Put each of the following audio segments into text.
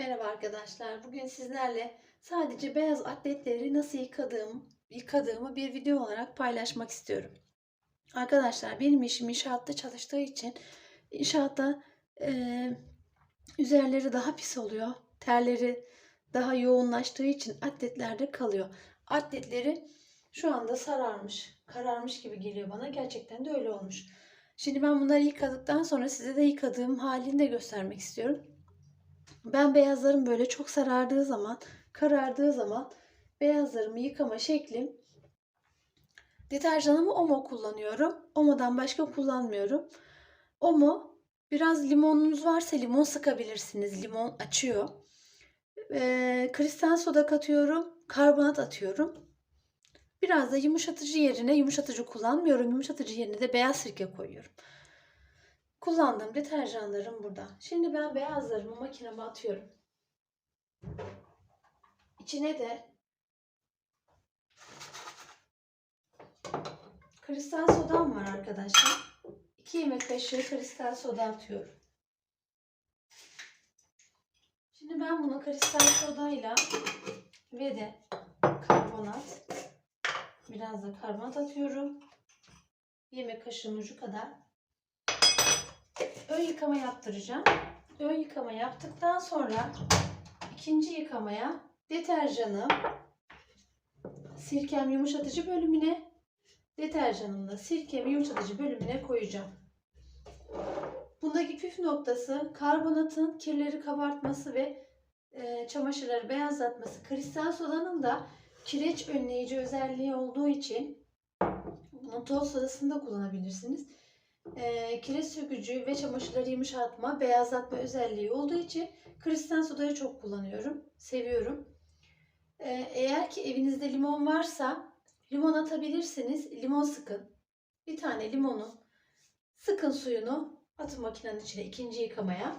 Merhaba arkadaşlar. Bugün sizlerle sadece beyaz atletleri nasıl yıkadığım, yıkadığımı bir video olarak paylaşmak istiyorum. Arkadaşlar benim işim inşaatta çalıştığı için inşaatta eee, üzerleri daha pis oluyor. Terleri daha yoğunlaştığı için atletlerde kalıyor. Atletleri şu anda sararmış, kararmış gibi geliyor bana. Gerçekten de öyle olmuş. Şimdi ben bunları yıkadıktan sonra size de yıkadığım halini de göstermek istiyorum. Ben beyazlarım böyle çok sarardığı zaman, karardığı zaman beyazlarımı yıkama şeklim deterjanımı Omo kullanıyorum. Omo'dan başka kullanmıyorum. Omo biraz limonunuz varsa limon sıkabilirsiniz. Limon açıyor. Ee, kristal soda katıyorum. Karbonat atıyorum. Biraz da yumuşatıcı yerine yumuşatıcı kullanmıyorum. Yumuşatıcı yerine de beyaz sirke koyuyorum. Kullandığım deterjanlarım burada. Şimdi ben beyazlarımı makineme atıyorum. İçine de kristal sodam var arkadaşlar. 2 yemek kaşığı kristal soda atıyorum. Şimdi ben bunu kristal sodayla ve de karbonat biraz da karbonat atıyorum. Yemek kaşığının ucu kadar ön yıkama yaptıracağım. Ön yıkama yaptıktan sonra ikinci yıkamaya deterjanı sirkem yumuşatıcı bölümüne deterjanımla sirkemi yumuşatıcı bölümüne koyacağım. Bundaki püf noktası karbonatın kirleri kabartması ve e, çamaşırları beyazlatması. Kristal sodanın da kireç önleyici özelliği olduğu için bunu toz sodasında kullanabilirsiniz e, kireç sökücü ve çamaşırları yumuşatma, beyazlatma özelliği olduğu için kristal sodayı çok kullanıyorum. Seviyorum. E, eğer ki evinizde limon varsa limon atabilirsiniz. Limon sıkın. Bir tane limonu sıkın suyunu atın makinenin içine ikinci yıkamaya.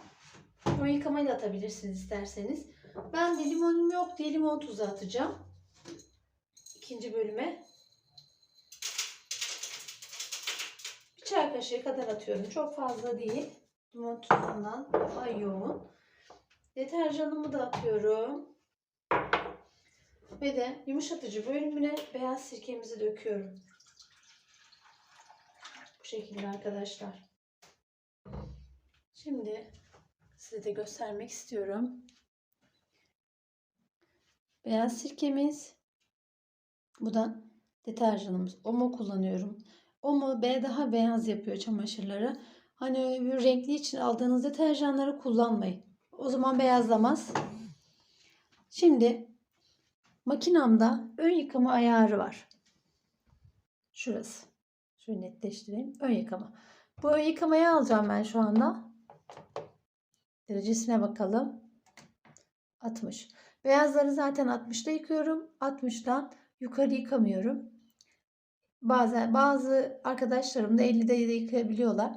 O yıkamayı da atabilirsiniz isterseniz. Ben de limonum yok diye limon tuzu atacağım. İkinci bölüme. Çay kaşığı kadar atıyorum. Çok fazla değil. Limon tuzundan daha yoğun. Deterjanımı da atıyorum. Ve de yumuşatıcı bölümüne beyaz sirkemizi döküyorum. Bu şekilde arkadaşlar. Şimdi size de göstermek istiyorum. Beyaz sirkemiz. Bu da deterjanımız. Omo kullanıyorum. Omo B daha beyaz yapıyor çamaşırları. Hani renkli için aldığınız deterjanları kullanmayın. O zaman beyazlamaz. Şimdi makinamda ön yıkama ayarı var. Şurası. Şöyle netleştireyim. Ön yıkama. Bu ön yıkamayı alacağım ben şu anda. Derecesine bakalım. 60. Beyazları zaten 60'da yıkıyorum. 60'dan yukarı yıkamıyorum. Bazen bazı arkadaşlarım da 50'de de yıkayabiliyorlar.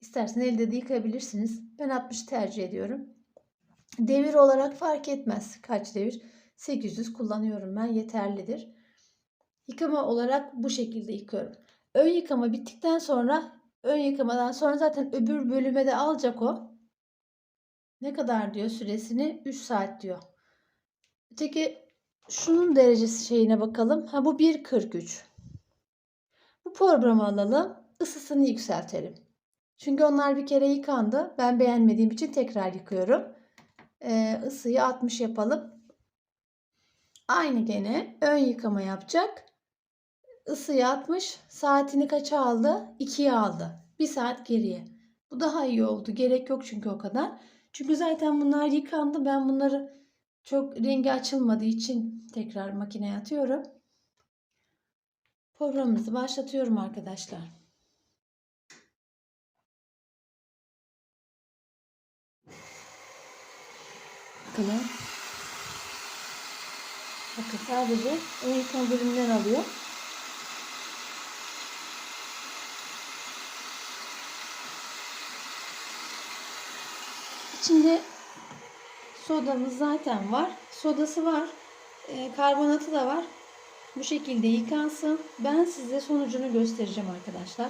İsterseniz 50'de de yıkayabilirsiniz. Ben 60 tercih ediyorum. Devir olarak fark etmez kaç devir. 800 kullanıyorum ben yeterlidir. Yıkama olarak bu şekilde yıkıyorum. Ön yıkama bittikten sonra ön yıkamadan sonra zaten öbür bölüme de alacak o. Ne kadar diyor süresini? 3 saat diyor. Öteki şunun derecesi şeyine bakalım. Ha bu 1.43. Programı alalım. ısısını yükseltelim. Çünkü onlar bir kere yıkandı. Ben beğenmediğim için tekrar yıkıyorum. Ee, ısıyı 60 yapalım. Aynı gene ön yıkama yapacak. Isıyı 60. Saatini kaça aldı? 2'ye aldı. 1 saat geriye. Bu daha iyi oldu. Gerek yok çünkü o kadar. Çünkü zaten bunlar yıkandı. Ben bunları çok rengi açılmadığı için tekrar makineye atıyorum. Programımızı başlatıyorum arkadaşlar. Bakalım. Bakın sadece ön yıkama bölümünden alıyor. İçinde sodamız zaten var. Sodası var. E, karbonatı da var. Bu şekilde yıkansın. Ben size sonucunu göstereceğim arkadaşlar.